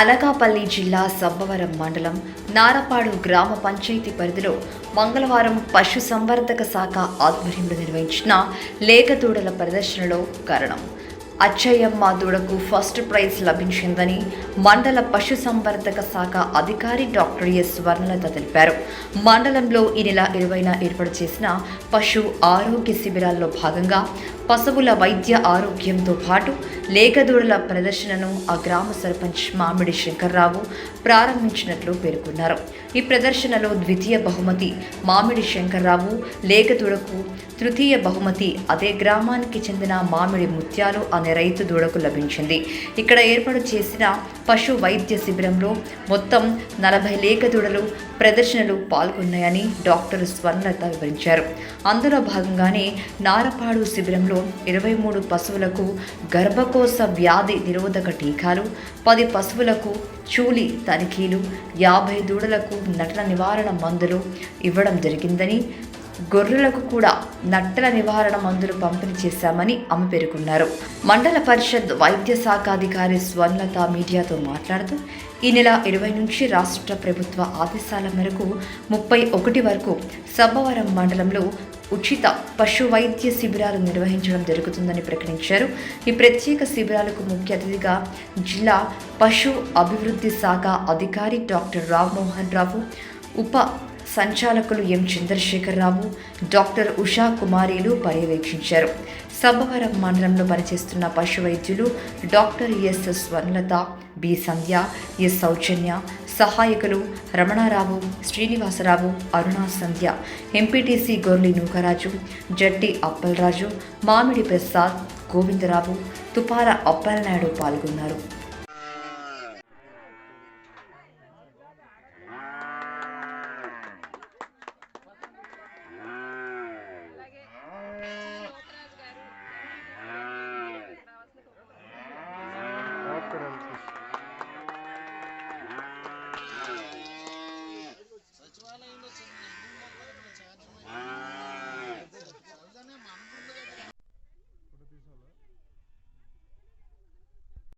అనకాపల్లి జిల్లా సబ్బవరం మండలం నారపాడు గ్రామ పంచాయతీ పరిధిలో మంగళవారం పశు సంవర్ధక శాఖ ఆధ్వర్యంలో నిర్వహించిన లేగదూడల ప్రదర్శనలో కారణం అచ్చయ్యమ్మ దూడకు ఫస్ట్ ప్రైజ్ లభించిందని మండల పశు సంవర్ధక శాఖ అధికారి డాక్టర్ ఎస్ స్వర్ణలత తెలిపారు. మండలంలో ఈ నెల ఇరవైన ఏర్పాటు చేసిన పశు ఆరోగ్య శిబిరాల్లో భాగంగా పశువుల వైద్య ఆరోగ్యంతో పాటు లేగదూడల ప్రదర్శనను ఆ గ్రామ సర్పంచ్ మామిడి శంకర్రావు ప్రారంభించినట్లు పేర్కొన్నారు. ఈ ప్రదర్శనలో ద్వితీయ బహుమతి మామిడి శంకర్రావు లేగదూడకు తృతీయ బహుమతి అదే గ్రామానికి చెందిన మామిడి ముత్యాలు అనే రైతు దూడకు లభించింది. ఇక్కడ ఏర్పాటు చేసిన పశు వైద్య శిబిరంలో మొత్తం నలభై లేకదూడలు ప్రదర్శనలు పాల్గొన్నాయని డాక్టర్ స్వర్ణలత వివరించారు. అందులో భాగంగానే నారపాడు శిబిరంలో ఇరవై మూడు పశువులకు గర్భకోశ వ్యాధి నిరోధక టీకాలు పది పశువులకు చూలి తనిఖీలు యాభై దూడలకు నటన నివారణ మందులు ఇవ్వడం జరిగిందని గొర్రెలకు కూడా నట్టల నివారణ మందులు పంపిణీ చేశామని ఆమె పేర్కొన్నారు. మండల పరిషత్ వైద్య శాఖ అధికారి మీడియాతో మాట్లాడుతూ ఈ నెల ఇరవై నుంచి రాష్ట్ర ప్రభుత్వ ఆదేశాల మేరకు ముప్పై ఒకటి వరకు సబ్బవరం మండలంలో ఉచిత పశు వైద్య శిబిరాలు నిర్వహించడం జరుగుతుందని ప్రకటించారు. ఈ ప్రత్యేక శిబిరాలకు ముఖ్య అతిథిగా జిల్లా పశు అభివృద్ధి శాఖ అధికారి డాక్టర్ రామ్మోహన్ రావు ఉప సంచాలకులు ఎం చంద్రశేఖరరావు డాక్టర్ ఉషా కుమారీలు పర్యవేక్షించారు. సబ్బవరం మండలంలో పనిచేస్తున్న పశు వైద్యులు doctor S Swarnalatha B Sandhya S Soujanya సహాయకులు రమణారావు శ్రీనివాసరావు అరుణా సంధ్య ఎంపీటీసీ గొర్లి నూకరాజు జట్టి అప్పలరాజు మామిడి ప్రసాద్ గోవిందరావు తుపార అప్పలనాయుడు పాల్గొన్నారు. Doctor famous in